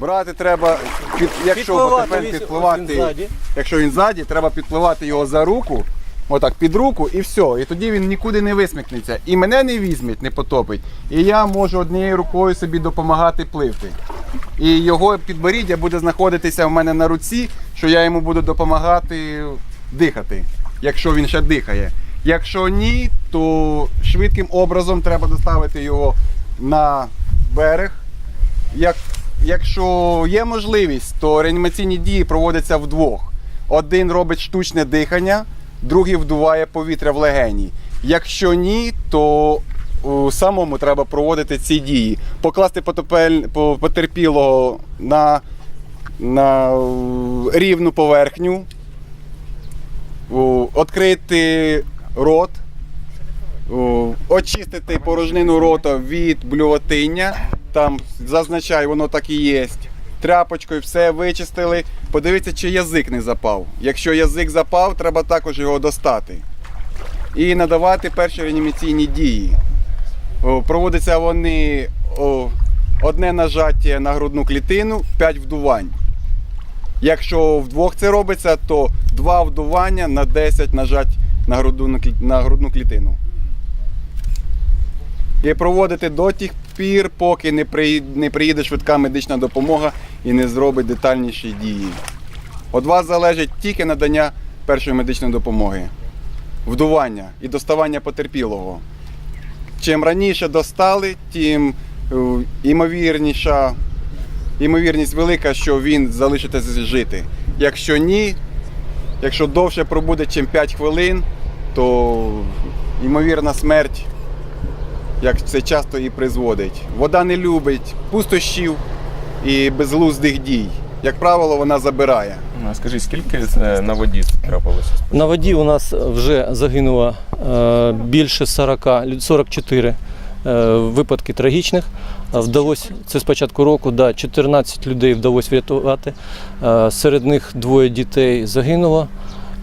Брати треба, під, якщо Підпливати, він- підпливати, він ззаді. якщо він ззаді, треба підпливати його за руку, отак під руку і все. І тоді він нікуди не висмикнеться. І мене не візьметь, не потопить. І я можу однією рукою собі допомагати пливти. І його підборіддя буде знаходитися в мене на руці, що я йому буду допомагати дихати, якщо він ще дихає. Якщо ні, то швидким образом треба доставити його на берег. Як, якщо є можливість, то реанімаційні дії проводяться вдвох. Один робить штучне дихання, другий вдуває повітря в легені. Якщо ні, то самому треба проводити ці дії. Покласти потерпілого на, на рівну поверхню, відкрити рот, очистити порожнину рота від блювотиння. Там зазначай, воно так і є. Тряпочкою все вичистили. Подивіться, чи язик не запав. Якщо язик запав, треба також його достати. І надавати перші реанімаційні дії. Проводяться вони одне нажаття на грудну клітину, 5 вдувань. Якщо вдвох це робиться, то 2 вдування на 10 нажать на грудну клітину. І проводити до тих пір, поки не приїде, не приїде швидка медична допомога і не зробить детальніші дії. Від вас залежить тільки надання першої медичної допомоги, вдування і доставання потерпілого. Чим раніше достали, тим е, імовірніша, імовірність велика, що він залишиться жити. Якщо ні, якщо довше пробуде, ніж 5 хвилин, то ймовірна смерть, як це часто і призводить. Вода не любить пустощів і безглуздих дій. Як правило, вона забирає. А Скажіть, скільки е, на воді трапилося? На воді у нас вже загинуло е, більше 40, лю- 44 е, випадки трагічних. Вдалося це з початку року, да, 14 людей вдалося врятувати. Серед них двоє дітей загинуло.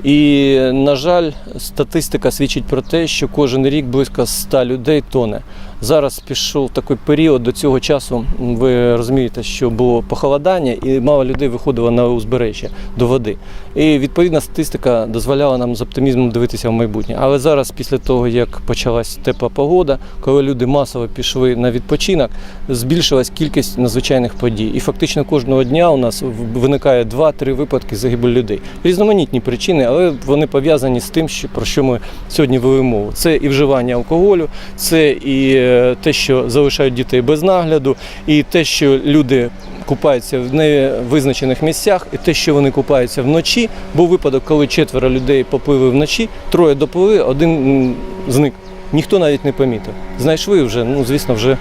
І, на жаль, статистика свідчить про те, що кожен рік близько 100 людей тоне. Зараз пішов такий період до цього часу. Ви розумієте, що було похолодання, і мало людей виходило на узбережжя до води. І відповідна статистика дозволяла нам з оптимізмом дивитися в майбутнє. Але зараз, після того як почалась тепла погода, коли люди масово пішли на відпочинок, збільшилась кількість надзвичайних подій. І фактично кожного дня у нас виникає 2-3 випадки загибелі людей. Різноманітні причини, але вони пов'язані з тим, що про що ми сьогодні вели мову. Це і вживання алкоголю, це і те, що залишають дітей без нагляду, і те, що люди купаються в невизначених місцях, і те, що вони купаються вночі. Був випадок, коли четверо людей попливли вночі, троє допливли, один зник. Ніхто навіть не помітив. Знайшли вже, ну звісно, вже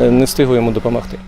е, не встигли йому допомогти.